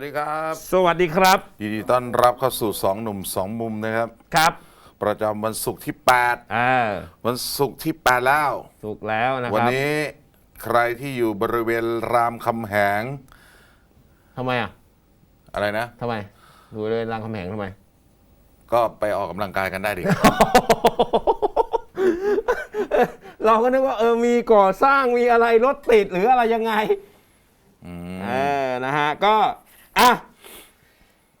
สวัสดีครับ สวัสดีครับยินดีต้อนรับเข้าสู่สองหนุ่มสองมุมนะครับ ครับ ประจำวันศุกร์ที่อ่า8วันศุกร์ที่8แล้วถูกแล้วนะควันรับนี้ใครที่อยู่บริเวณรามคำแหงทำไมอะอะไรนะทำไมดูเลยรางคำแหงทำไม ก็ไปออกกำลังกายกันได้ดิ เราก็นึกว่าเออมีก่อสร้างมีอะไรรถติดหรืออะไรยังไงเออ นะฮะ ก็ อะ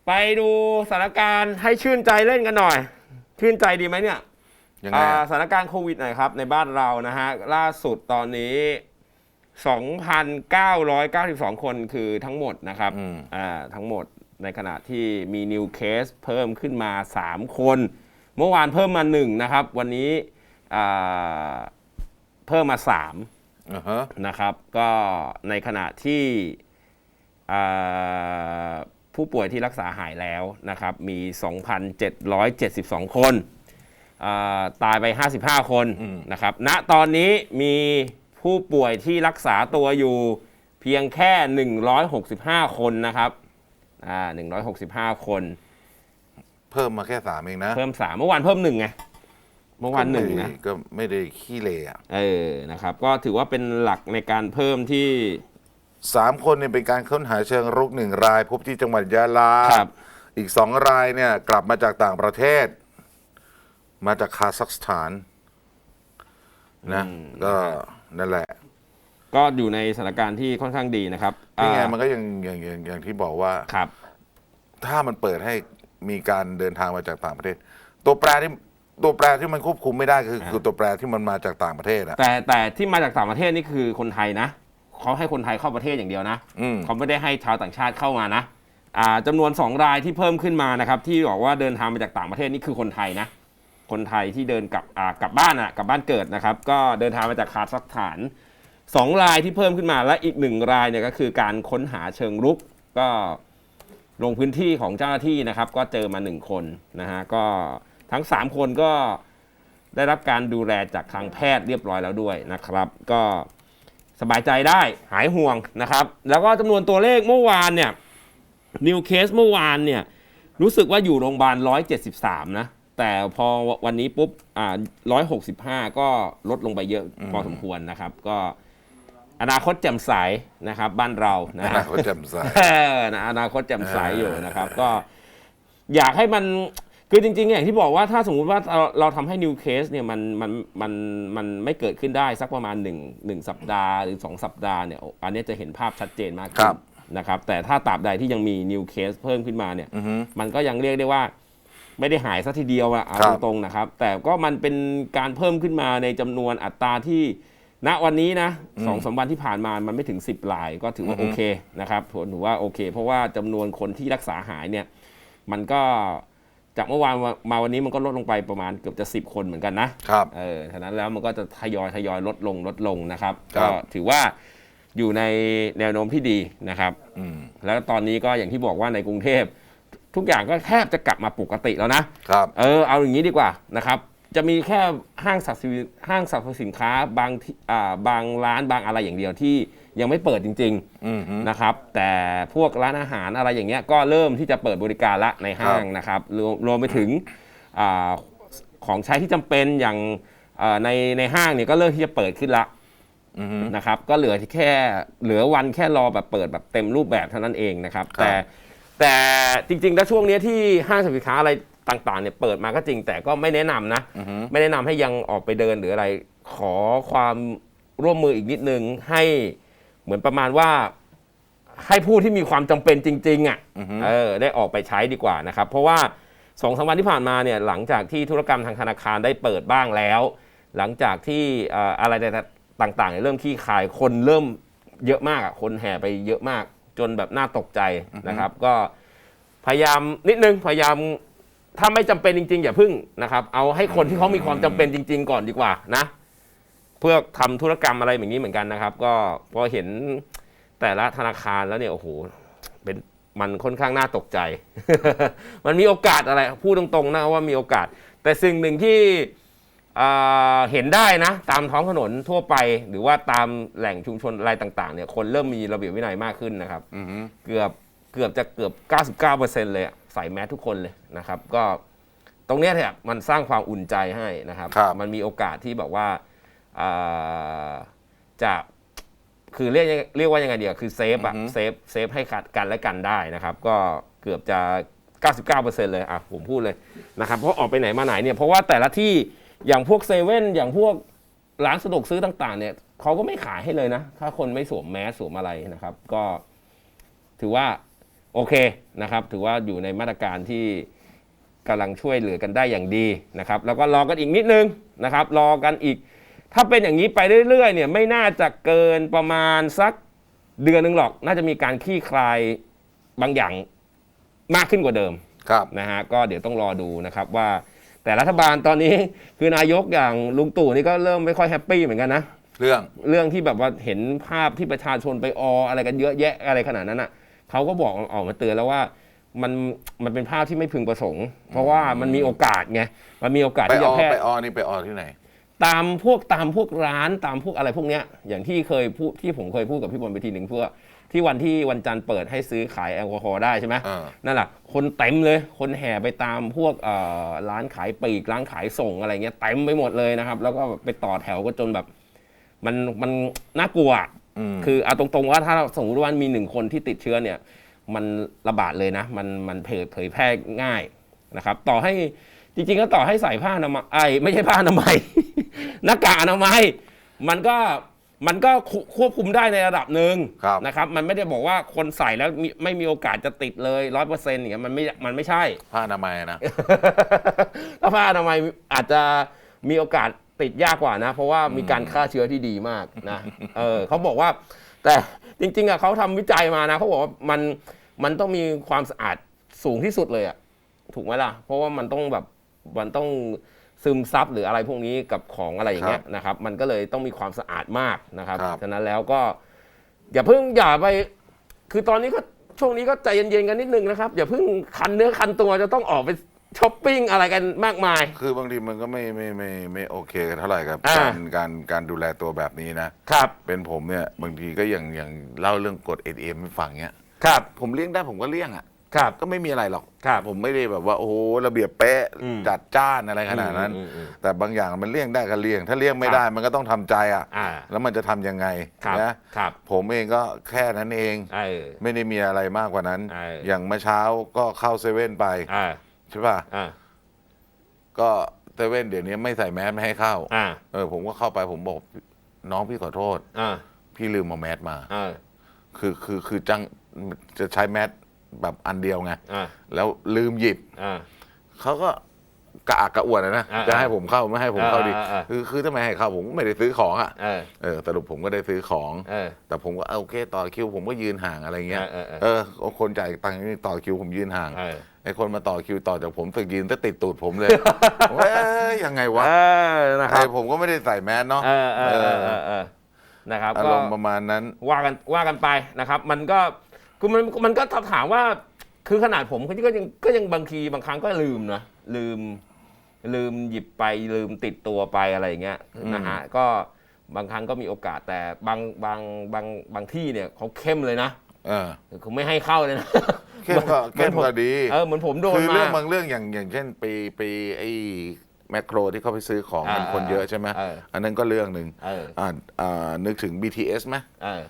ไปดูสถานการณ์ให้ชื่นใจเล่นกันหน่อย ชื่นใจดีไหมเนี่ยยังไงอ่าอะสถานการณ์โควิดหน่อยครับ ในบ้านเรานะฮะ ล่าสุดตอนนี้ 2,992 คนคือทั้งหมดนะครับอืม อ่าทั้งหมดในขณะที่มีนิวเคสเพิ่มขึ้นมา 3 คน เมื่อวานเพิ่มมา 1 นะครับ วันนี้อ่าเพิ่มมา 3 อ่าฮะนะครับก็ในขณะที่อ่า ผู้ป่วยที่รักษาหายแล้วนะครับมี 2,772 คนอ่าตายไป 55 คนนะครับณตอนนี้มีผู้ป่วยที่รักษาตัวอยู่เพียงแค่ 165 คนนะครับอ่า165 คน เพิ่มมาแค่สามเองนะ เพิ่ม3เมื่อวานเพิ่ม1ไง เมื่อวานหนึ่งนะ ก็ไม่ได้ขี้เลอะเออ นะครับ ก็ถือว่าเป็นหลักในการเพิ่มที่ สามคนเนี่ยเป็นการค้นหาเชิงรุกหนึ่งราย พบที่จังหวัดยะลา ครับ อีกสองรายเนี่ยกลับมาจากต่างประเทศ มาจากคาซัคสถาน นะก็นั่นแหละก็อยู่ในสถานการณ์ที่ค่อนข้างดีนะครับนี่ไงอ่ามันก็ยังอย่างอย่างอย่างที่บอกว่า ครับ ถ้ามันเปิดให้มีการเดินทางมาจากต่างประเทศ ตัวแปรที่ตัวแปรที่มันควบคุมไม่ได้คือคือตัวแปรที่มันมาจากต่างประเทศอะแต่แต่ที่มาจากต่างประเทศนี่คือคนไทยนะ เขาให้คนไทยเข้าประเทศอย่างเดียวนะอืม เขาไม่ได้ให้ชาวต่างชาติเข้ามานะอ่าจำนวน 2 รายที่เพิ่มขึ้นมานะครับที่บอกว่าเดินทางมาจากต่างประเทศนี่คือคนไทยนะ คนไทยที่เดินกลับอ่ากลับบ้านอะกลับบ้านเกิดนะครับ ก็เดินทางมาจากคาซัคสถานสองรายที่เพิ่มขึ้นมาและอีกหนึ่งรายเนี่ยก็คือการค้นหาเชิงรุกก็ลงพื้นที่ของเจ้าหน้าที่นะครับ ก็เจอมาหนึ่งคนนะฮะก็ทั้งสามคนก็ได้รับการดูแลจากทางแพทย์เรียบร้อยแล้วด้วยนะครับ ก็ สบายใจได้หายห่วงนะครับ แล้วก็จำนวนตัวเลขเมื่อวานเนี่ยนิวเคสเมื่อวานเนี่ยรู้สึกว่าอยู่โรงพยาบาล 173 นะ แต่พอวันนี้ปุ๊บอ่า165 ก็ลดลงไปเยอะพอสมควรนะครับ ก็อนาคตแจ่มใสนะครับ บ้านเรานะอฮะนาคตแจ่มใสเออนะอนาคตแจ่มใสอยู่นะครับ ก็อยากให้มัน คือจริงๆอย่างที่บอกว่าถ้าสมมุติว่าเราเราทำให้นิวเคสเนี่ยมันมันมันมันไม่เกิดขึ้นได้สักประมาณ1งสัปดาห์หรือ 2 สัปดาห์เนี่ยอันนี้จะเห็นภาพชัดเจนมากคขึ้รันบนะครับแต่ถ้าตราบใดที่ยังมีนิวเคสเพิ่มขึ้นมาเนี่ยอือฮึมันก็ยังเรียกได้ว่าไม่ได้หายสัทีเดียวอะเอาครับ ตรงๆนะครับ แต่ก็มันเป็นการเพิ่มขึ้นมาในจำนวนอัตราที่ณวันนี้นะสองสามวันที่ผ่านมามันไม่ถึง 10รายก็ถือว่าโอเคนะครับผมถือว่าโอเค เพราะว่าจำนวนคนที่รักษาหายเนี่ย มันก็ จากเมื่อวานมาวันนี้มันก็ลดลงไปประมาณเกือบจะ 10 คนเหมือนกันนะครับเออฉะนั้นแล้วมันก็จะทยอยทยอยลดลงลดลงนะครับครัก็บถือว่าอยู่ในแนวโน้มที่ดีนะครับอืมแล้วตอนนี้ก็อย่างที่บอกว่าในกรุงเทพ ทุกอย่างก็แทบจะกลับมาปกติแล้วนะครับ เออเอาอย่างนี้ดีกว่านะครับ จะมีแค่ห้างสรรพสินห้างสรรพสินค้าบางที่อ่าบางร้านบางอะไรอย่างเดียวที่ ยังไม่เปิดจริงอืมฮึๆนะครับ แต่พวกร้านอาหารอะไรอย่างเงี้ยก็เริ่มที่จะเปิดบริการละในห้างนะครับรวมรวมไปถึงอาของใช้ที่จำเป็นอย่างอ่าในในห้างเนี่ยก็เริ่มที่จะเปิดขึ้นละอือฮึนะครับ ก็เหลือที่แค่เหลือวันแค่รอแบบเปิดแบบเต็มรูปแบบเท่านั้นเองนะครับครับแต่แต่จริงๆแล้วช่วงเนี้ยที่ห้างสรรพสินค้าอะไรต่างๆเนี่ยเปิดมาก็จริงแต่ก็ไม่แนะนำนะอือฮึไม่แนะนำให้ยังออกไปเดินหรืออะไรขอความร่วมมืออีกนิดนึงให้ เหมือนประมาณว่าให้ผู้ที่มีความจำเป็นจริงๆอะอือฮึเออได้ออกไปใช้ดีกว่านะครับ เพราะว่าสองสามวันที่ผ่านมาเนี่ยหลังจากที่ธุรกรรมทางธนาคารได้เปิดบ้างแล้ว หลังจากที่เอ่ออะไรต่างๆเนี่ยเริ่มขี้คายคนเริ่มเยอะมากอะคนแห่ไปเยอะมากจนแบบน่าตกใจนะครับ ก็พยายามนิดนึงพยายามถ้าไม่จำเป็นจริงๆ อย่าพึ่งนะครับ เอาให้คนที่เขามีความจำเป็นจริง ๆ ก่อนดีกว่านะ เพื่อทำธุรกรรมอะไรอย่างนี้เหมือนกันนะครับ ก็พอเห็นแต่ละธนาคารแล้วเนี่ยโอ้โหเป็นมันค่อนข้างน่าตกใจ มันมีโอกาสอะไรพูดตรงๆนะว่ามีโอกาส แต่สิ่งหนึ่งที่อ่าเห็นได้นะ ตามท้องถนนทั่วไป หรือว่าตามแหล่งชุมชนอะไรต่างๆเนี่ยคนเริ่มมีระเบียบวินัยมากขึ้นนะครับอือฮึเกือบเกือบจะเกือบ 99%เลยอะใส่แมสทุกคนเลยนะครับ ก็ตรงเนี้ยเนี่ยมันสร้างความอุ่นใจให้นะครับครับมันมีโอกาสที่แบบว่าอ่า จะคือเรียกยังเรียกว่ายังไงเดียวคือเซฟอะเซฟเซฟให้กันและกันได้นะครับ ก็เกือบจะ 99%เลยอะผมพูดเลยนะครับเพราะออกไปไหนมาไหนเนี่ยเพราะว่าแต่ละที่อย่างพวกเซเว่นอย่างพวกร้านสะดวกซื้อต่าง ๆ เนี่ยเขาก็ไม่ขายให้เลยนะ ถ้าคนไม่สวมแมสสวมอะไรนะครับ ก็ถือว่าโอเคนะครับ ถือว่าอยู่ในมาตรการที่กำลังช่วยเหลือกันได้อย่างดีนะครับ แล้วก็รอกันอีกนิดนึงนะครับ รอกันอีก ถ้าเป็นอย่างนี้ไปเรื่อยๆเนี่ยไม่น่าจะเกินประมาณสักเดือนหนึ่งหรอก น่าจะมีการคลี่คลายบางอย่างมากขึ้นกว่าเดิมครับนะฮะก็เดี๋ยวต้องรอดูนะครับว่า แต่รัฐบาลตอนนี้คือนายกอย่างลุงตู่นี่ก็เริ่มไม่ค่อยแฮปปี้เหมือนกันนะเรื่องเรื่องที่แบบว่าเห็นภาพที่ประชาชนไปออะไรกันเยอะแยะอะไรขนาดนั้นอะเขาก็บอกออกมาเตือนแล้วว่ามันมันเป็นภาพที่ไม่พึงประสงค์ เพราะว่ามันมีโอกาสไงมันมีโอกาสไปที่อจะอแพร่ไปออนี่ไปออที่ไหน ตามพวกตามพวกร้านตามพวกอะไรพวกเนี้ยอย่างที่เคยพูดที่ผมเคยพูดกับพี่บอลไปทีหนึ่งเพื่อที่วันที่วันจันทร์เปิดให้ซื้อขายแอลกอฮอล์ได้ใช่ไหมเออนั่นแหละคนเต็มเลยคนแห่ไปตามพวกเอ่อร้านขายปลีกร้านขายส่งอะไรเงี้ยเต็มไปหมดเลยนะครับ แล้วก็ไปต่อแถวก็จนแบบ มันมันน่ากลัวอะอืม คือเอาตรงๆว่าถ้าสมมติว่ามีหนึ่งคนที่ติดเชื้อเนี่ย มันระบาดเลยนะ มันมันเผยเผยแพร่ง่ายนะครับ ต่อให้จริงๆก็ต่อให้ใส่ผ้าอนามัยไอ้ไม่ใช่ผ้าอนามัย หน้ากากอนามัยมันก็มันก็ควควบคุมได้ในระดับหนึ่งครับ นะครับ มันไม่ได้บอกว่าคนใส่แล้วมีไม่มีโอกาสจะติดเลยร้อยเปอร์เซ็นต์อย่างเงี้ยมันไม่มันไม่ใช่ ผ้าอนามัยนะ ถ้าผ้าอนามัยอาจจะมีโอกาสติดยากกว่านะ เพราะว่ามีการฆ่าเชื้อที่ดีมากนะเออเขาบอกว่า แต่จริง ๆอะเขาทำวิจัยมานะเขาบอกว่ามันมันต้องมีความสะอาดสูงที่สุดเลยอะถูกไหมล่ะ เพราะว่ามันต้องแบบมันต้อง ซึมซับหรืออะไรพวกนี้กับของอะไรอย่างเงี้ยนะครับ มันก็เลยต้องมีความสะอาดมากนะครับครับ ฉะนั้นแล้วก็อย่าเพิ่งอย่าไป คือตอนนี้ก็ช่วงนี้ก็ใจเย็นๆกันนิดนึงนะครับอย่าเพิ่งคันเนื้อคันตัวจะต้องออกไปช้อปปิ้งอะไรกันมากมาย คือบางทีมันก็ไม่ไม่ไม่ไม่โอเคกันเท่าไหร่กับอ่า การการการดูแลตัวแบบนี้นะ ครับเป็นผมเนี่ยบางทีก็อย่างอย่างเล่าเรื่องกฎ ATM ให้ฟังเนี้ย ครับ ผมเลี่ยงได้ผมก็เลี่ยงอะ ครับก็ไม่มีอะไรหรอก ครับผมไม่ได้แบบว่าโอ้โหระเบียบเป๊ะอืมจัดจ้านอะไรขนาดนั้น อืมอืมอืมแต่บางอย่างมันเลี่ยงได้ก็เลี่ยง ถ้าเลี่ยงไม่ครับได้มันก็ต้องทำใจอะอ่า แล้วมันจะทำยังไงครับนะครับผมเองก็แค่นั้นเอง เออ ไม่ได้มีอะไรมากกว่านั้นเออ อย่างเมื่อเช้าก็เข้าเซเว่นไปอ่าใช่ป่ะอ่าก็เซเว่นเดี๋ยวนี้ไม่ใส่แมสไม่ให้เข้าอ่าเออผมก็เข้าไปผมบอกน้องพี่ขอโทษ อ่าพี่ลืมเอาแมสมา อ่าคือคือคือจังจะใช้แมส แบบอันเดียวไงอ่าแล้วลืมหยิบอ่า เขาก็กระอักกระอ่วนอะนะอ่าจะให้ผมเข้าไม่ให้ผมเข้าดีอ่าอ่าอ่า คือคือทำไมให้เข้าผมก็ไม่ได้ซื้อของอะเออเออสรุปผมก็ได้ซื้อของ เออ แต่ผมก็เอาโอเคต่อคิวผมก็ยืนห่างอะไรเงี้ยเออเออเออ คนจ่ายตังค์นี่ต่อคิวผมยืนห่างเออ ไอ้คนมาต่อคิวต่อจากผมตึกยืนแต่ติดตูดผมเลยผมว่าเอ้ยยังไงวะเออนะคไอ้รับผมก็ไม่ได้ใส่แมสเนาะเออเออเออเออเออนะครับอาก็รมณ์ประมาณนั้น ว่ากันว่ากันไปนะครับ มันก็ คือมันมันก็ถามว่าคือขนาดผมก็ยังก็ยังบางทีบางครั้งก็ลืมนะลืม ลืมหยิบไปลืมติดตัวไปอะไรอย่างเงี้ยนะฮะก็บางครั้งก็มีโอกาสแต่บางบางบางบางที่เนี่ยเขาเข้มเลยนะเออคือไม่ให้เข้าเลยนะเข้มก็เหมืเข้อนมผมก็ดีเออเหมือนผมโดนคือมาเรื่องบางเรื่องอย่างอย่างเช่นไปไปไอ้แมคโครที่เขาไปซื้อของอ่ามันคนเยอะใช่ไหมเอออันนั้นก็เรื่องหนึ่งเอออ่าอ่านึกถึง BTS ไหมเออ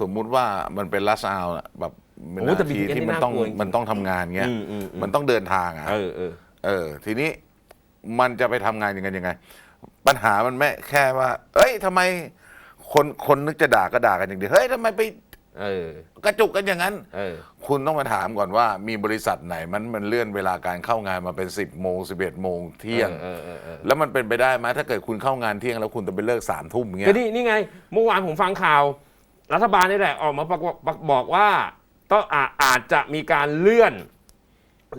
สมมุติว่ามันเป็นลัสอาแบบเป็นโอ้แต่นาที BTS ที่นี่มันต้องน่ากลัวจริงๆมันต้องทำงานเงี้ยอืมอืมอืม มันต้องเดินทางอะ เออเออ เออ ทีนี้มันจะไปทำงานยังไงยังไง ปัญหามันไม่แค่ว่า เอ้ยทำไมคนคนนึกจะด่าก็ด่ากันอย่างเดียวเฮ้ยทำไมไปเออ กระจุกกันอย่างนั้น เออ คุณต้องมาถามก่อนว่ามีบริษัทไหนมันมันเลื่อนเวลาการเข้างานมาเป็น 10บโมงสิบเอ็ดโมงเที่ยง เออเออเออ แล้วมันเป็นไปได้ไหมถ้าเกิดคุณเข้างานเที่ยงแล้วคุณจะไปเลิกสามทุ่มเงี้ก็ย นี่นี่ไง เมื่อวานผมฟังข่าว รัฐบาลนี่แหละออกมาประกาศบอกว่าต้องอาอาจจะมีการเลื่อน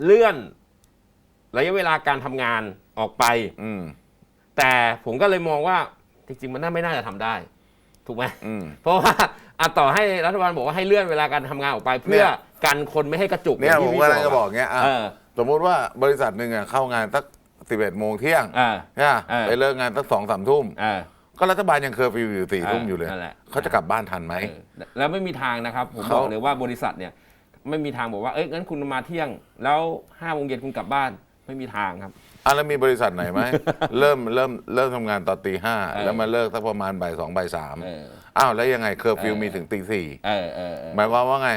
เลื่อนระยะเวลาการทำงานออกไป อืม แต่ผมก็เลยมองว่าจริงๆมันน่าไม่น่าจะทำได้ ถูกไหมอืม เพราะว่าอะต่อให้รัฐบาลบอกว่าให้เลื่อนเวลาการทำงานออกไป เพื่อเนี่ย กันคนไม่ให้กระจุกเนี่ยอางผที่มพี่ก็เลยจะบอกะเงี้ยอะเออ สมมุติว่าบริษัทหนึ่งอะเข้างานสักสิบเอ็ดโมงเที่ยงอ่า ใช่ไหมเออ ไปเลิกงานสักสองสามทุ่มอ่า ก็รัฐบาลยังเคอร์ฟิวอยู่สี่เออทุ่มอยู่เลยนั่นแหละ เขาจะกลับบ้านทันไหม เออแล้วไม่มีทางนะครับ ผมเขาบอกเลยว่าบริษัทเนี่ยไม่มีทางบอกว่าเอ้ยงั้นคุณมาเที่ยง แล้วห้าโมงเย็นคุณกลับบ้านไม่มีทางครับ อะแล้วมีบริษัทไหนไหม เริ่มเริ่มเริ่มทำงานตอนตีห้าเออ แล้วมาเลิกสักประมาณบ่ายสองบ่ายสามเออ อ้าวแล้วยังไงเคอร์ฟิวเออมีถึงตีสี่เออเออเออหมายความว่าไง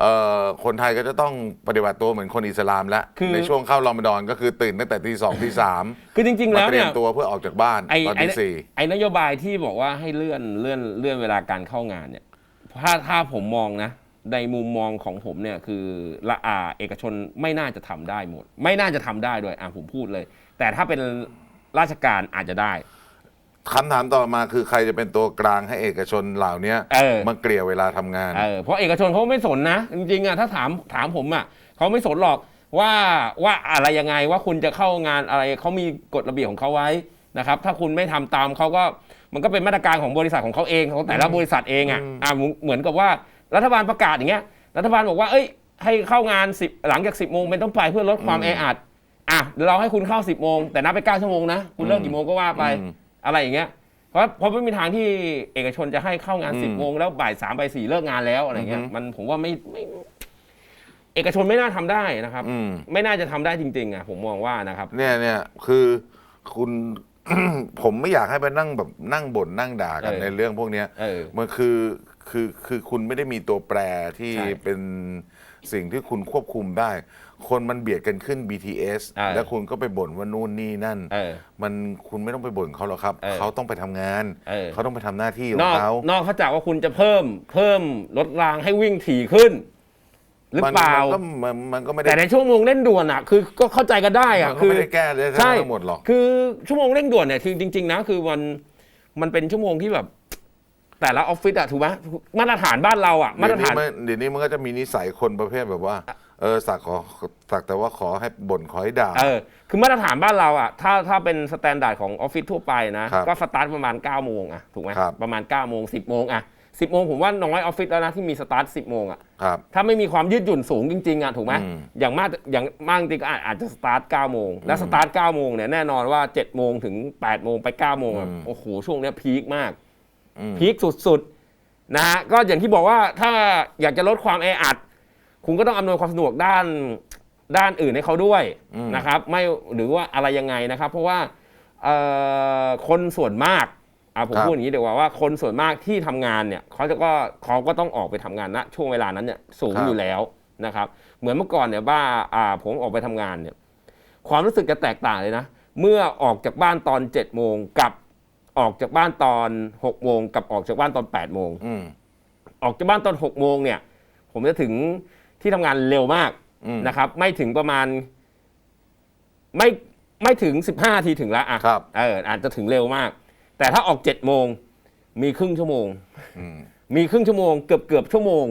เอ่อคนไทยก็จะต้องปฏิบัติตัวเหมือนคนอิสลามแล้วคือ ในช่วงเข้ารอมฎอนก็คือตื่นตั้งแต่ตีสองตีสามคือจริง ๆ มาแล้วเตรีเนี่ยยมตัวเพื่อออกจากบ้านไอ้ตอนไอ้ตีสี่ ไอ้นโยบายที่บอกว่าให้เลื่อนเลื่อนเลื่อนเวลาการเข้างานเนี่ยถ้าถ้าผมมองนะ ในมุมมองของผมเนี่ยคือละอาเอกชนไม่น่าจะทำได้หมด ไม่น่าจะทำได้ด้วยอะผมพูดเลย แต่ถ้าเป็นราชการอาจจะได้ คำถามต่อมาคือใครจะเป็นตัวกลางให้เอกชนเหล่านี้เออ มาเกลี่ยเวลาทำงาน เออเพราะเอกชนเขาไม่สนนะ จริงๆอะถ้าถามถามผมอะเขาไม่สนหรอกว่าว่าอะไรยังไงว่าคุณจะเข้างานอะไรเขามีกฎระเบียบของเขาไว้นะครับ ถ้าคุณไม่ทำตามเขาก็มันก็เป็นมาตรการของบริษัทของเขาเองของแต่ละบริษัทเองอะอืม อ่าเหมือนกับว่ารัฐบาลประกาศอย่างเงี้ย รัฐบาลบอกว่าเอ้ย ให้เข้างานสิบหลังจากสิบโมงเป็นต้องไปเพื่อลดความแออัดอะเดี๋ยวเราให้คุณเข้าสิบโมงแต่นับไปเก้าชั่วโมงนะคุณเลิกกี่โมงก็ว่าไป อืม อะไรอย่างเงี้ยเพราะเพราะไม่มีทางที่เอกชนจะให้เข้างานอืม สิบโมงแล้วบ่ายสามบ่ายสี่เลิกงานแล้วอะไรเงี้ยอือฮึมันผมว่าไม่ไม่ เอกชนไม่น่าทำได้นะครับ อืม ไม่น่าจะทำได้จริงๆอะผมมองว่านะครับ เนี่ยเนี่ยคือคุณ ผมไม่อยากให้ไปนั่งแบบนั่งบ่นนั่งด่ากันเออ ในเรื่องพวกเนี้ยเออ มันคือคือคือคุณไม่ได้มีตัวแปรที่ใช่เป็นสิ่งที่คุณควบคุมได้ คนมันเบียดกันขึ้น BTS เออแล้วคุณก็ไปบ่นว่านู่นนี่นั่น เออมันคุณไม่ต้องไปบ่นเขาหรอกครับ เออเขาต้องไปทำงานเออเขาต้องไปทำหน้าที่ขนองอกเขานอกเขาจากว่าคุณจะเพิ่มเพิ่มรถรางให้วิ่งถี่ขึ้น หรือมันเปล่า มันก็มันมันก็ไม่ได้ แต่ในชั่วโมงเร่งด่วนอะคือก็เข้าใจกันได้อะมันก็คือไม่ได้แก้เลยใช่ทั้งหมดหรอก คือชั่วโมงเร่งด่วนเนี่ยคือจริง ๆ นะ คือมันมันเป็นชั่วโมงที่แบบ แต่ละออฟฟิศอะถูกไหมมาตรฐานบ้านเราอะมาตรฐาน เดี๋ยวนี้มันเดี๋ยวนี้มันก็จะมีนิสัยคนประเภทแบบว่า เออสักขอสักแต่ว่าขอให้บ่นขอให้ด่า เออคือมาตรฐานบ้านเราอะถ้าถ้าเป็นสแตนดาร์ดของออฟฟิศทั่วไปนะ ครับก็สตาร์ทประมาณ9ก้าโมงอะถูกไหมครับ ประมาณ9ก้าโมงสิบโมงอะสิบโมงผมว่าน้อยออฟฟิศแล้วนะที่มีสตาร์ทสิบโมงอะครับ ถ้าไม่มีความยืดหยุ่นสูงจริง ๆอะถูกไหมอืม อย่างมากอย่างมากจริงๆก็อาจอาจจะสตาร์ท9ก้าโมงแล้วสตาร์ท9ก้าโมงเนี่ยแน่นอนว่า7จ็ดโมงถึง8ปดโมงไป9ก้าโมงอะโอ้โหช่วงเนี้ยพีคมาก อืม พีคสุดๆนะฮะก็อย่างที่บอกว่าถ้าอยากจะลดความแออัด คุณก็ต้องอำนวยความสะดวกด้านด้านอื่นให้เขาด้วยอืม นะครับ ไม่หรือว่าอะไรยังไงนะครับ เพราะว่าเอ่อคนส่วนมากอะผมพูดอย่างนี้ดีกว่าว่าคนส่วนมากที่ทำงานเนี่ยเขาจะก็เขาก็ต้องออกไปทำงานณช่วงเวลานั้นเนี่ยสูงอยู่แล้วนะครับ เหมือนเมื่อก่อนเนี่ยบ้าอ่าผมออกไปทำงานเนี่ย ความรู้สึกจะแตกต่างเลยนะ เมื่อออกจากบ้านตอน7จ็ดโมงกับออกจากบ้านตอน6กโมงกับออกจากบ้านตอน8ปดโมง อืม ออกจากบ้านตอน6กโมงเนี่ย ผมจะถึง ที่ทำงานเร็วมากอืมนะครับ ไม่ถึงประมาณ ไม่ไม่ถึง 15นาทีถึงแล้วอะครับ เอออาจจะถึงเร็วมาก แต่ถ้าออก7จ็ดโมงมีครึ่งชั่วโมง อืมมีครึ่งชั่วโมงเกือบเกือบชั่วโมง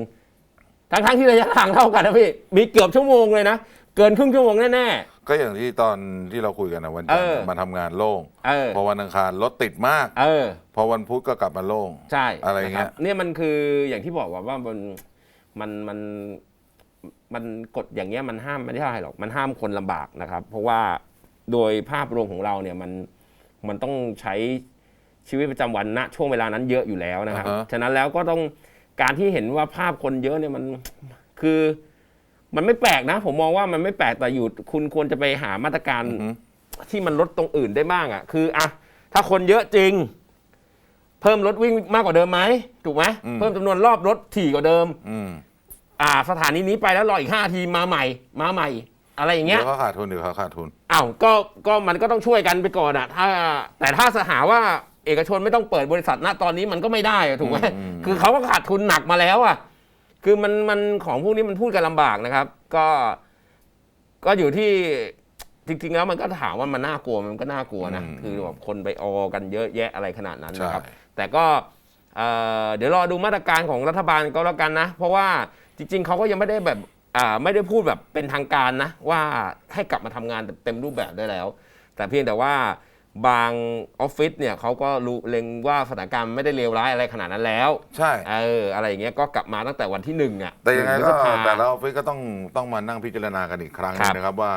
ทั้งทั้งๆที่ระยะทางเท่ากันนะพี่ มีเกือบชั่วโมงเลยนะ เกินครึ่งชั่วโมงแน่ ก็อย่างที่ตอนที่เราคุยกันนะวันจันทเออ ร์มาทำงานโล่งๆ เออ พอวันอังคารรถติดมาก เออ พอวันพุธก็กลับมาโล่ง ใช่อะไรเงี้ย นคบเนี่ยมันคืออย่างที่บอกว่าว่ามันมันมัน มันกฎอย่างเงี้ยมันห้ามไม่ได้หรอกมันห้ามคนลำบากนะครับ เพราะว่าโดยภาพรวมของเราเนี่ยมันมันต้องใช้ชีวิตประจำวันณช่วงเวลานั้นเยอะอยู่แล้วนะครับอ่าฮะฉะนั้นแล้วก็ต้องการที่เห็นว่าภาพคนเยอะเนี่ยมันคือมันไม่แปลกนะ ผมมองว่ามันไม่แปลกแต่อยู่คุณควรจะไปหามาตรการอือฮึที่มันลดตรงอื่นได้บ้างอะ คืออะถ้าคนเยอะจริง เพิ่มรถวิ่งมากกว่าเดิมไหมถูกไหมอืมเพิ่มจำนวนรอบรถถี่กว่าเดิม อืมอ่าสถานีนี้ไปแล้วรออีกห้าทีมาใหม่ มาใหม่ อะไรอย่างเงี้เดี๋ยยวเขาขาดทุนเดี๋ยวเขาขาดทุน อ้าวก็ก็มันก็ต้องช่วยกันไปก่อนอะถ้า แต่ถ้าสหาว่าเอกชนไม่ต้องเปิดบริษัทณตอนนี้มันก็ไม่ได้อะถูกไหมอืม คือเขาก็ขาดทุนหนักมาแล้วอะคือมันมันของพวกนี้มันพูดกันลำบากนะครับ ก็ก็อยู่ที่จริงๆแล้วมันก็ถามว่ามันน่ากลัวมันก็น่ากลัวนะอืมคือแบบคนไปออกันเยอะแยะอะไรขนาดนั้นใช่นะครับแต่ก็เอ่อเดี๋ยวรอดูมาตรการของรัฐบาลก็แล้วกันนะ เพราะว่า จริง ๆเขาก็ยังไม่ได้แบบอ่าไม่ได้พูดแบบเป็นทางการนะ ว่าให้กลับมาทำงานเต็มรูปแบบได้แล้ว แต่เพียงแต่ว่าบางออฟฟิศเนี่ยเขาก็รู้เล็งว่าสถานการณ์ไม่ได้เลวร้ายอะไรขนาดนั้นแล้วใช่ เอออะไรอย่างเงี้ยก็กลับมาตั้งแต่วันที่หนึ่งอะแต่ยังไงหนึ่ก็พฤษภา แต่ละออฟฟิศก็ต้องต้องมานั่งพิจารณากันอีกครั้งหนึครังบนะครับว่า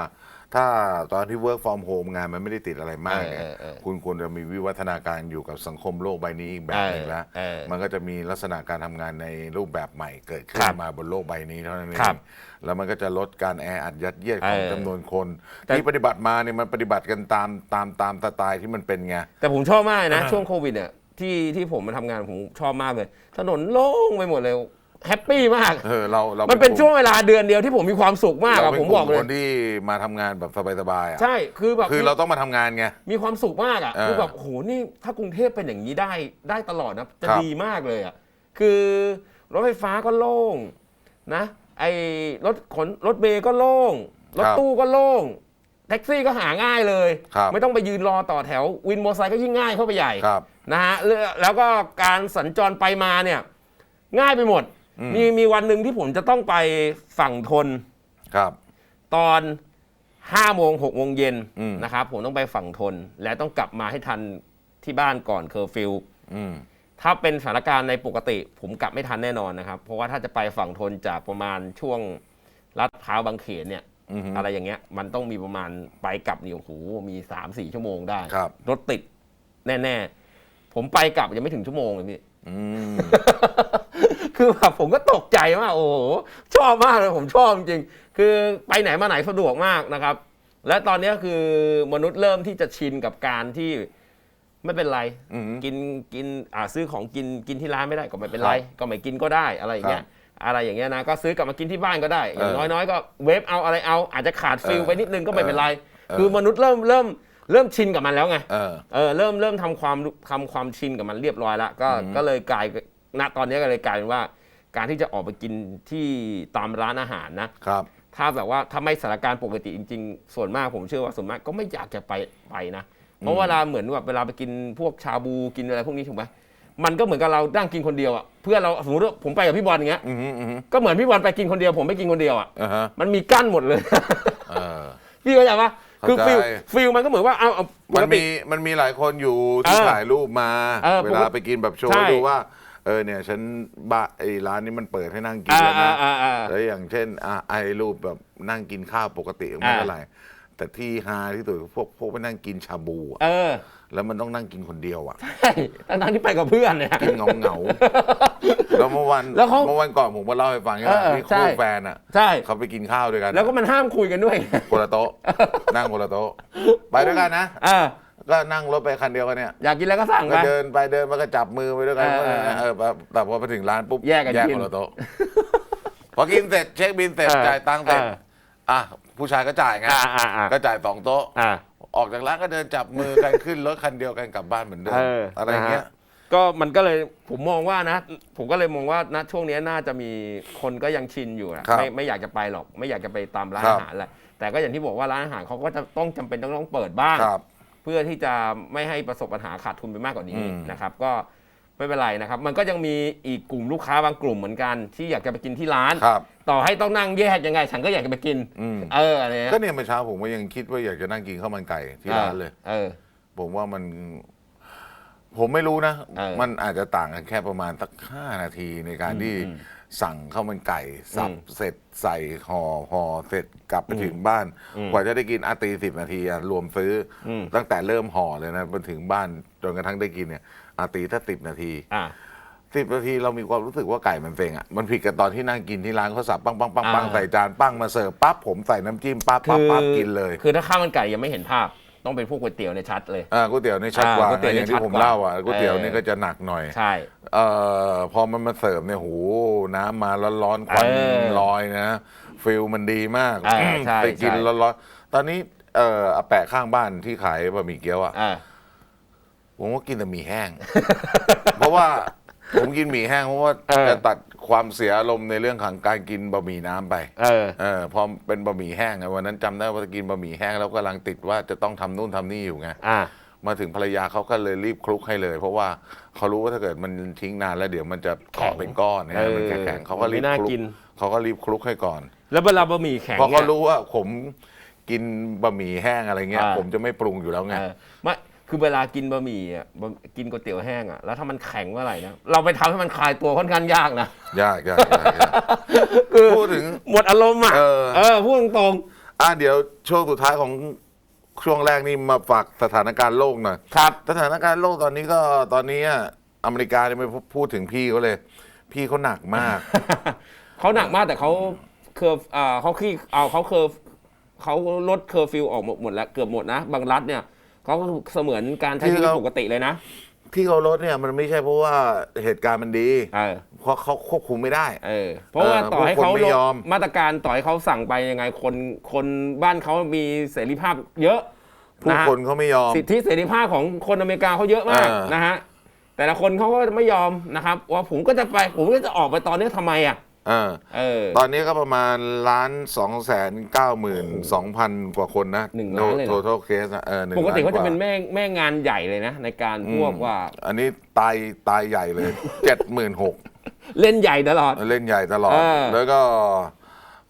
ถ้าตอนที่ work from home งานมันไม่ได้ติดอะไรมากเนี่ยเออเออเออคุณควรจะมีวิวัฒนาการอยู่กับสังคมโลกใบนี้อีกแบบหนึ่งแล้วเออเออมันก็จะมีลักษณะการทำงานในรูปแบบใหม่เกิดขึ้คนรับมาบนโลกใบนี้เท่านั้นเอครังบแล้วมันก็จะลดการแออัดยัดเยียดของเออจำนวนคนแต่ ที่ปฏิบัติมาเนี่ยมันปฏิบัติกันตามตามตามสไตล์ที่มันเป็นไง แต่ผมชอบมากนะ ช่วงโควิดเนี่ยที่ที่ผมมาทำงานผมชอบมากเลย ถนนโล่งไปหมดเลย แฮปปี้มาก เออเราเรามันเป็นกลุ่ช่วงเวลาเดือนเดียวที่ผมมีความสุขมากเราอะเป็นผมกบลุ่อกมเลคยนที่มาทำงานแบบสบายๆอะใช่คือแบบ คือเราต้องมาทำงานไง มีความสุขมากอะเออคือแบบโหนี่ถ้ากรุงเทพเป็นอย่างนี้ได้ได้ตลอดนะจะครับ ดีมากเลยอะคือรถไฟฟ้าก็โล่งนะ ไอ้รถขนรถเมย์ก็โล่งรถตู้ก็โล่งแท็กซี่ก็หาง่ายเลย ครับไม่ต้องไปยืนรอต่อแถววินมอเตอร์ไซค์ก็ยิ่งง่ายเข้าไปใหญ่ครับ นะฮะแล้วแล้วก็การสัญจรไปมาเนี่ย ง่ายไปหมดอื มมีมีวันหนึ่งที่ผมจะต้องไปฝั่งทนครับ ตอน5โมง6โมงเย็นอืม นะครับผมต้องไปฝั่งทน และต้องกลับมาให้ทันที่บ้านก่อนเคอร์ฟิว อืม ถ้าเป็นสถานการณ์ในปกติ ผมกลับไม่ทันแน่นอนนะครับ เพราะว่าถ้าจะไปฝั่งทนจากประมาณช่วงลาดพร้าวบางเขนเนี่ย อือฮึ อะไรอย่างเงี้ย มันต้องมีประมาณไปกลับนี่โอ้โหมี3ามสี่ชั่วโมงได้ครับ รถติดแน่ ๆ ผมไปกลับยังไม่ถึงชั่วโมงเลยพี่อืม คือแบบผมก็ตกใจมากโอ้โหชอบมากเลยผมชอบจริงๆคือไปไหนมาไหนสะดวกมากนะครับ และตอนนี้คือมนุษย์เริ่มที่จะชินกับการที่ไม่เป็นไรอืมกินกินอ่าซื้อของกินกินที่ร้านไม่ได้ก็ไม่เป็นไรครับก็ไม่กินก็ได้อะไรอย่างเงี้ยครับอะไรอย่างเงี้ยนะก็ซื้อกลับมากินที่บ้านก็ได้อย่างเออน้อยๆก็เวฟเอาอะไรเอาอาจจะขาดฟิลเออไปนิดนึงก็ไม่เป็นไรเออคือมนุษย์เริ่มเริ่ม เริ่มชินกับมันแล้วไงเออ เออเริ่มเริ่มทำความทำความชินกับมันเรียบร้อยแล้วก็อืมก็เลยกลายณตอนนี้ก็เลยกลายเป็นว่า การที่จะออกไปกินที่ตามร้านอาหารนะครับ ถ้าแบบว่าถ้าไม่สถานการณ์ปกติจริง ๆ ส่วนมากผมเชื่อว่าส่วนมากก็ไม่อยากจะไปไปนะ เพราะเวลาเหมือนแบบเวลาไปกินพวกชาบูกินอะไรพวกนี้ถูกไหมมันก็เหมือนกับเรานั่งกินคนเดียวอะเพื่อนเราสมมติว่าผมไปกับพี่บอลอย่างเงี้ยอืมอืมก็เหมือนพี่บอลไปกินคนเดียว ผมไปกินคนเดียวอะอ่าฮะมันมีกั้นหมดเลย เออ พี่เข้าใจปะ คือเข้าใจฟิลฟิลมันก็เหมือนว่าเอาเอาปมันกติ มีมันมีหลายคนอยู่ที่เออถ่ายรูปมา เออเวลาไปกินแบบโชใช่ว์ดูว่า เออเนี่ย ฉันบ้าไอ้ร้านนี้มันเปิดให้นั่งกินอ่าแล้วอ่านะอ่าอ่า แล้วอย่างเช่นอะไอ้รูปแบบนั่งกินข้าวปกติไม่เป็นไรแต่ที่ฮาที่สุดคือพวกพวกไปนั่งกินชาบูอะ เออ แล้วมันต้องนั่งกินคนเดียวอะ ใช่ทั้งๆที่ไปกับเพื่อนเนี่ย กินเหงาเหงาๆแล้วเมื่อวันแล้วเขาเมื่อวันก่อนผมก็เล่าให้ฟังเออว่ามีใช่ คู่แฟนอะใช่ เขาไปกินข้าวด้วยกันแล้วก็มันห้ามคุยกันด้วย คนละโต๊ะ นั่งคนละโต๊ะ ไปด้วยกันนะเออก็นั่งรถไปคันเดียวกันเนี่ย อยากกินแล้วก็สั่งก็ไปเดินไปเดินมาก็จับมือไปด้วยกันเออเออเออเออแบบแต่พอไปถึงร้านปุ๊บแยกกันกินคนละโต๊ะ พอกินเสร็จเช็คบินเสร็จเออจ่ายตังค์เสร็จเอออะผู้ชายก็จ่ายไงอ่าอ่าอ่าก็จ่ายสองโต๊ะ อ่า ออกจากร้านก็เดินจับมือกัน ขึ้นรถคันเดียวกันกลับบ้านเหมือนเดิมเอออะไรเงี้ย นะฮะก็มันก็เลยผมมองว่านะ ผมก็เลยมองว่าณช่วงนี้น่าจะมีคนก็ยังชินอยู่นะครับไม่ไม่อยากจะไปหรอก ไม่อยากจะไปตามร้านครับ อาหารแหละแต่ก็อย่างที่บอกว่าร้านอาหารเขาก็จะต้องจำเป็นต้องต้องเปิดบ้าง ครับ เพื่อที่จะไม่ให้ประสบปัญหาขาดทุนไปมากกว่านี้อืมนะครับ ก็ ไม่เป็นไรนะครับ มันก็ยังมีอีกกลุ่มลูกค้าบางกลุ่มเหมือนกันที่อยากจะไปกินที่ร้าน ครับ ต่อให้ต้องนั่งแยกยังไง ฉันก็อยากจะไปกิน อืม เอออะไรเงี้ยก็เนี่ยเมื่อเช้าผมก็ยังคิดว่าอยากจะนั่งกินข้าวมันไก่ที่ร้านเลย เออ ผมว่ามัน ผมไม่รู้นะ เออมันอาจจะต่างกันแค่ประมาณสักห้านาทีในการที่อืมสั่งข้าวมันไก่สับอืมเสร็จใส่ห่อห่อเสร็จกลับไปถึงบ้านอืมกว่าจะได้กินอาตีสิบนาทีอะรวมซื้ออมตั้งแต่เริ่มห่อเลยนะมาถึงบ้านจนกระทั่งได้กินเนี่ย อาตีถ้าสิบนาทีอ่า สิบนาทีเรามีความรู้สึกว่าไก่มันเซ็งอะมันผิดกับตอนที่นั่งกินที่ร้านเขาสับปังปังปังปังอ่า ใส่จานปังมาเสิร์ฟปั๊บผมใส่น้ำจิ้มปั๊บปั๊บปั๊บกินเลยคือถ้าข้าวมันไก่ยังไม่เห็นภาพ ต้องเป็นพวกก๋วยเตี๋ยวในยชัดเลย อ่าก๋วยเตี๋ยวนี่ชัดกว่าอ่าก๋วยเตี๋ยวอย่างนี่ชัที่ดผมกว่า เล่าอะก๋วยเตี๋ยวเออนี่ก็จะหนักหน่อย ใช่ เอ่อพอมันมาเสิร์ฟเนี่ยโหน้ำมาร้อนๆควันเออลอยนะฟิลมันดีมากเออใช่ไปกินใช่ ร้อนๆตอนนี้เอ่ออาแปะข้างบ้านที่ขายบะหมี่เกี๊ยวอะอ่า ผมก็กินแต่หมี่แห้ง เพราะว่าผมกินหมี่แห้งเพราะว่าเออ จะตัดความเสียอารมณ์ในเรื่องของการกินบะหมี่น้ำไป เออ เออพอเป็นบะหมี่แห้งอะวันนั้นจำได้ว่าจะกินบะหมี่แห้งแล้วกำลังติดว่าจะต้องทำนู่นทำนี่อยู่ไงอ่า มาถึงภรรยาเขาก็เลยรีบคลุกให้เลย เพราะว่าเขารู้ว่าถ้าเกิดมันทิ้งนานแล้วเดี๋ยวมันจะเกาะเป็นก้อนเนี่ยเออมันแข็งๆเขาก็รีบไม่น่าคลุกกิน เขาก็รีบคลุกให้ก่อนแล้วเวลาบะหมี่แข็งเพราะเขานี่ย รู้ว่าผมกินบะหมี่แห้งอะไรเงี้ย อ่า ผมจะไม่ปรุงอยู่แล้วไง เออไม่ คือเวลากินบะหมี่อะบะกินก๋วยเตี๋ยวแห้งอะแล้วถ้ามันแข็งเมื่อไหร่นะเราไปทำให้มันคลายตัวค่อนข้างยากนะ ยากยากยากยาก คือพูดถึง หมดอารมณ์อะเออ เออพูดตรงอะเดี๋ยวช่วงสุดท้ายของช่วงแรกนี่มาฝากสถานการณ์โลกหน่อยครับ สถานการณ์โลกตอนนี้ก็ตอนนี้อะอเมริกาเนี่ยไม่พูดถึงพี่เขาเลย พี่เขาหนักมาก เขาหนักมากแต่เขาเคอร์ฟอ่าเขาขี้เอาเขาเคอร์ฟเขาลดเคอร์ฟิวออกหมดหมดแล้วเกือบหมดนะ บางรัฐเนี่ยเขา ก็เสมือนการใช้ชีวิตที่เขาปกติเลยนะ ที่เขาลดเนี่ยมันไม่ใช่เพราะว่าเหตุการณ์มันดีเออเพราะเขาควบคุมไม่ได้เออเพราะว่าเออต่อให้พวกคนเขาไม่ลดยอมมาตรการต่อให้เขาสั่งไปยังไงคนคนบ้านเขามีเสรีภาพเยอะผู้นะฮะคนเขาไม่ยอมสิทธิเสรีภาพของคนอเมริกาเขาเยอะมากเออนะฮะแต่ละคนเขาก็ไม่ยอมนะครับ ว่าผมก็จะไปผมก็จะออกไปตอนนี้ทำไมอะเออเออ ตอนนี้ก็ประมาณล้านสองแสนเก้าหมื่นสองพันกว่าคนนะหนึ่งล้านเลยเหรอ total case นะเออหนึ่งปกติล้เขาจะว่เป็นแม่แม่งานใหญ่เลยนะ ในการพวกว่าอันนี้ตายตายใหญ่เลยเจ็ดหมื่นหก เล่นใหญ่ตลอด เล่นใหญ่ตลอดเออแล้วก็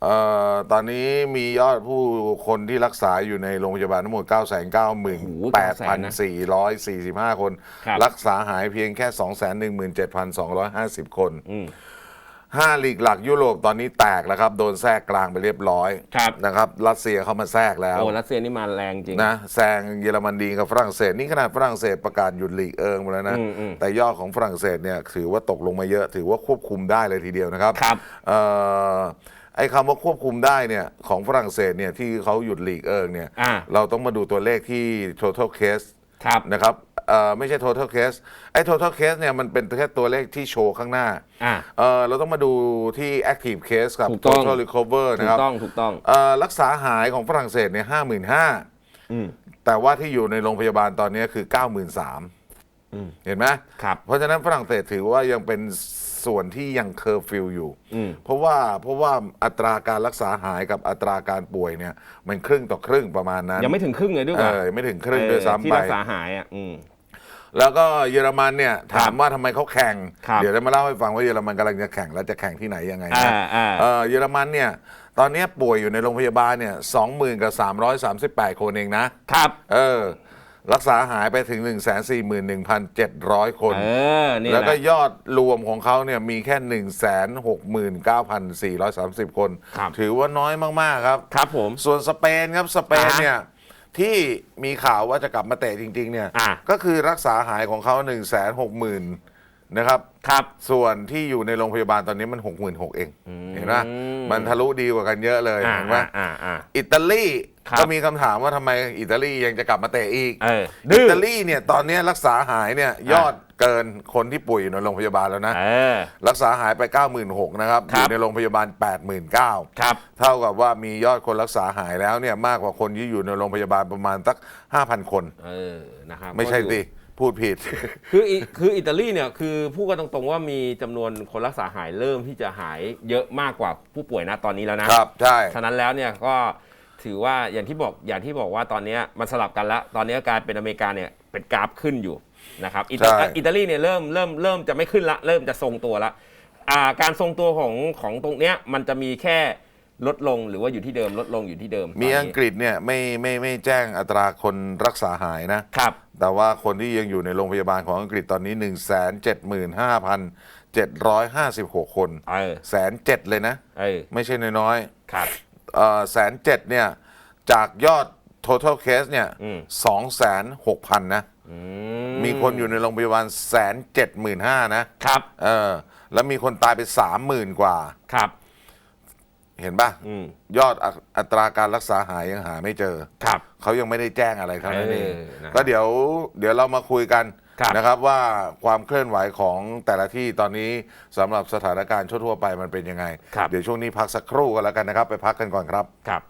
เอ่อตอนนี้มียอดผู้คนที่รักษาอยู่ในโรงพยาบาลทั้งหมด 9 9 8 4 4 5 คนครับรักษาหายเพียงแค่ 2 1 7 2 5 0 คน อืมห้าลีกหลักยุโรปตอนนี้แตกแล้วครับ โดนแทรกกลางไปเรียบร้อยครับ นะครับรัสเซียเข้ามาแทรกแล้วโอ้รัสเซียนี่มาแรงจริง นะแซงเยอรมนีกับฝรั่งเศสนี่ขนาดฝรั่งเศสประกาศหยุดลีกเอิงหมดแล้วนะ อืมอืมแต่ยอดของฝรั่งเศสเนี่ยถือว่าตกลงมาเยอะถือว่าควบคุมได้เลยทีเดียวนะครับครับ เอ่อไอ้คำว่าควบคุมได้เนี่ยของฝรั่งเศสเนี่ยที่เขาหยุดลีกเอิงเนี่ย อ่า เราต้องมาดูตัวเลขที่ total case ครับนะครับเอ่อไม่ใช่ total case ไอ้ total case เนี่ยมันเป็นแค่ตัวเลขที่โชว์ข้างหน้าอ่า เออเราต้องมาดูที่ active case กับ ถูกต้อง total recover ถูนะกครับต้องถูกต้อง เอ่อรักษาหายของฝรั่งเศสเนี่ยห้าหมื่นห้าอืม แต่ว่าที่อยู่ในโรงพยาบาลตอนนี้คือ93,000อืม เห็นไหม ครับ เพราะฉะนั้นฝรั่งเศสถือว่ายังเป็น ส่วนที่ยังเคอร์ฟิวอยู่อืมเพราะว่าเพราะว่าอัตราการรักษาหายกับอัตราการป่วยเนี่ย มันครึ่งต่อครึ่งประมาณนั้นยังไม่ถึงครึ่งเลยด้วยเอว่าอไม่ถึงครึ่งด้วยซ้ำที่ไปรักษาหายอะอืมแล้วก็เยอรมันเนี่ยครับถามว่าทำไมเขาแข่งครับเดี๋ยวจะมาเล่าให้ฟังว่าเยอรมันกำลังจะแข่ง แล้วจะแข่งที่ไหนยังไงอ่านะอ่าเออเยอรมันเนี่ยตอนนี้ป่วยอยู่ในโรงพยาบาลเนี่ยสองหมื่นกับสามร้อยสามสิบแปดคนเองนะครับ เออ รักษาหายไปถึง 1 4 1 1 7 0 0 คน เออนี่แล้วแหก็ละ ยอดรวมของเขาเนี่ยมีแค่ 1 6 9 4 3 0 คน ครับ ถือว่าน้อยมาก ๆ ครับ ครับผม ส่วนสเปนครับสเปนอ่าเนี่ยที่มีข่าวว่าจะกลับมาเตะจริง ๆ เนี่ยอ่า ก็คือรักษาหายของเขา 1 6 0 0 0 0นะครับ ครับ ส่วนที่อยู่ในโรงพยาบาลตอนนี้มัน 66,000เอง เห็นไหมมันทะลุดีกว่ากันเยอะเลยอ่าเห็นไหมอ่าอ่า อิตาลี ครับ ก็มีคำถามว่าทำไมอิตาลียังจะกลับมาเตะอีกเออดื้อิอตาลีเนี่ยตอนนี้รักษาหายเนี่ยยอดเกินคนที่ป่วยอยู่ในโรงพยาบาลแล้วนะ เออ รักษาหายไป 96,000นะครับคอรับ ยู่ในโรงพยาบาล 89,000ครับ เท่ากับว่ามียอดคนรักษาหายแล้วเนี่ยมากกว่าคนที่อยู่ในโรงพยาบาลประมาณสัก 5,000 คน เออนะครับไม่ใช่ก็อยู่สิพูดผิด คืออิคืออิตาลีเนี่ยคือพูดกันตรงๆว่ามีจำนวนคนรักษาหายเริ่มที่จะหายเยอะมากกว่าผู้ป่วยนะตอนนี้แล้วนะครับ ใช่ ฉะนั้นแล้วเนี่ยก็ ถือว่าอย่างที่บอกอย่างที่บอกว่าตอนเนี้ยมันสลับกันแล้วตอนนี้กลายเป็นอเมริกาเนี่ยเป็นกราฟขึ้นอยู่นะครับอิตาใช่อิตาลีเนี่ยเริ่มเริ่มเริ่มจะไม่ขึ้นละ เริ่มจะทรงตัวละอ่าการทรงตัวของของตรงเนี้ยมันจะมีแค่ลดลงหรือว่าอยู่ที่เดิมลดลงอยู่ที่เดิม มีตนนี้อังกฤษเนี่ยไม่ไม่ไม่แจ้งอัตราคนรักษาหายนะครับ แต่ว่าคนที่ยังอยู่ในโรงพยาบาลของอังกฤษตอนนี้ 1 7 5 7 5 6 คนเออแสนเจ็ดเลยนะเออไม่ใช่น้อยครับๆเอ่อ แสนเจ็ดเนี่ย จากยอด total case เนี่ยอืมสองแสนหกพันนะอืมีคนอยู่ในโรงพยาบาลแสนเจ็ดหมื่นห้านะครับ เออ แล้วมีคนตายไปสามหมื่นกว่า ครับ เห็นปะอืมยอดอัอัตราการรักษาหายยังหาไม่เจอ ครับ เขายังไม่ได้แจ้งอะไรเท่านั้นเองเออนะครับก็เดี๋ยว เดี๋ยวเรามาคุยกัน ครับนะครับว่าความเคลื่อนไหวของแต่ละที่ตอนนี้สำหรับสถานการณ์ทั่วๆไปมันเป็นยังไง ครับ เดี๋ยวช่วงนี้พักสักครู่กันแล้วกันนะครับ ไปพักกันก่อนครับ ครับ